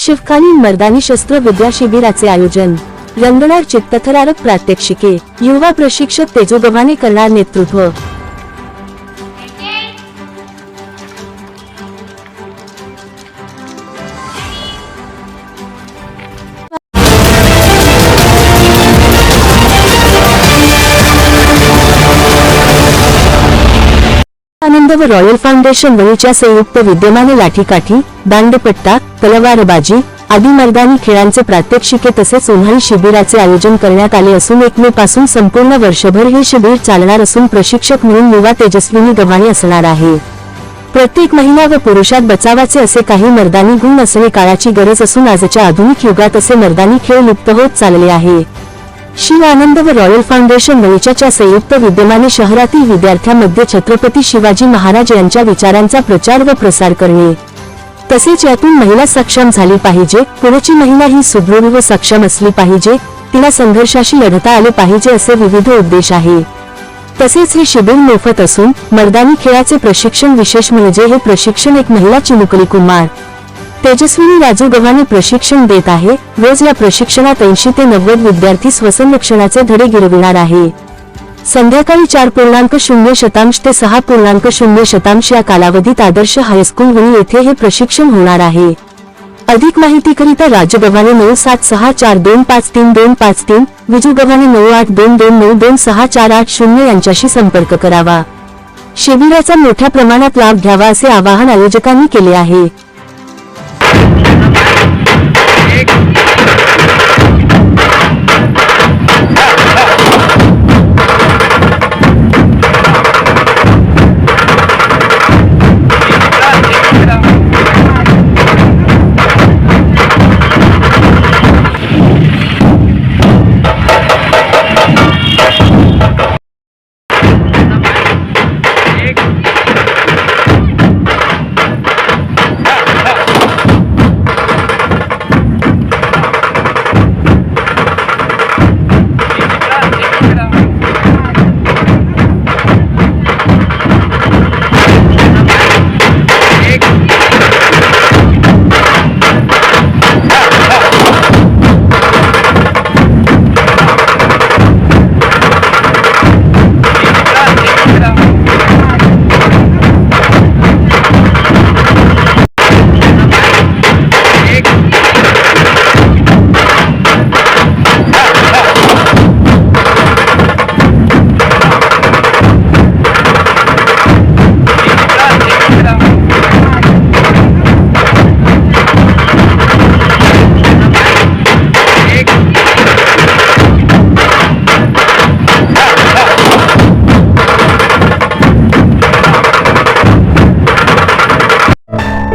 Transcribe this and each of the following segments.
शिवकालीन मर्दानी शस्त्र विद्या शिबिराचे आयोजन. रंगणार चित्तथरारक प्रात्यक्षिके. युवा प्रशिक्षक तेजो गव्हाणे करणार नेतृत्व. आनंद व रॉयल फाउंडेशन वणीच्या संयुक्त विद्यमाने लाठीकाठी दांडपट्टा तलवारबाजी आदी मैदानी खेळांचे प्रात्यक्षिके तसेच उन्हाळी शिबिराचे आयोजन करण्यात आले असून एक मे पासून संपूर्ण वर्षभर हे शिबिर चालणार असून प्रशिक्षक म्हणून युवा तेजस्विनी गव्हाणे असणार आहे. प्रत्येक महिला व पुरुषात बचावाचे असे काही मर्दानी गुण असणे काळाची गरज असून आजच्या आधुनिक युगात असे मर्दानी खेळ लुप्त होत चालले आहे. शिव आनंद व रॉयल फाउंडेशन वणीच्या संयुक्त विद्यमाने शहरातील विद्यार्थ्यांमध्ये छत्रपती शिवाजी महाराज यांच्या विचारांचा प्रचार व प्रसार करणे. तसेच यातून महिला सक्षम झाली पाहिजे. पुढची महिला ही सुदृढ व सक्षम असली पाहिजे. तिला संघर्षाशी लढता आले पाहिजे असे विविध उद्देश आहे. तसेच हे शिबिर मोफत असून मर्दानी खेळाचे प्रशिक्षण विशेष म्हणजे हे प्रशिक्षण एक महिला चिमुकली कुमार. तेजस्विनी राजू गव्हाणे प्रशिक्षण देत आहे. रोज या प्रशिक्षणात ऐंशी ते नव्वद विद्यार्थी स्वसंरक्षणाचे धडे गिरविणार आहे. संध्याकाळी चार पूर्णांक शून्य शतांश ते सहा पूर्णांक शून्य शतांश या कालावधीत आदर्श हायस्कूल वणी येथे हे प्रशिक्षण होणार आहे. अधिक माहितीकरिता राजू गव्हाणे नऊ सात सहा चार दोन पाच तीन दोन पाच तीन विजू गव्हाणे नऊ आठ दोन दोन नऊ दोन सहा चार आठ शून्य यांच्याशी संपर्क करावा. शिबिराचा मोठ्या प्रमाणात लाभ घ्यावा असे आवाहन आयोजकांनी केले आहे.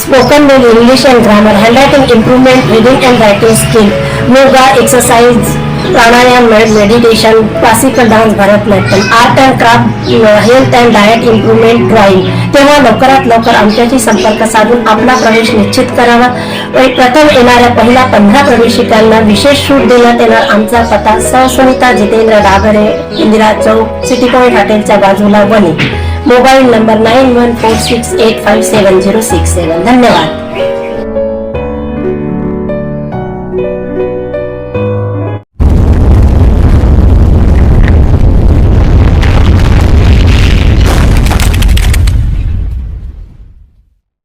spoken with English and grammar, handwriting improvement, reading and writing skill, yoga, exercise, pranayam, med- meditation, classical dance, Bharatanatyam, art and craft, uh, health and diet improvement, drawing. तेव्हा लवकरात लवकर आमच्याशी संपर्क साधून आपला प्रवेश निश्चित करावा व प्रथम येणाऱ्या पहिल्या पंधरा प्रवेशिकांना विशेष सूट देण्यात येणार आमचा पत्ता सहसुनिता जितेंद्र डागरे इंदिरा चौक सिटी पॉईंट हॉटेलच्या बाजूला Wani mobile number nine one four six eight five seven zero six seven. धन्यवाद।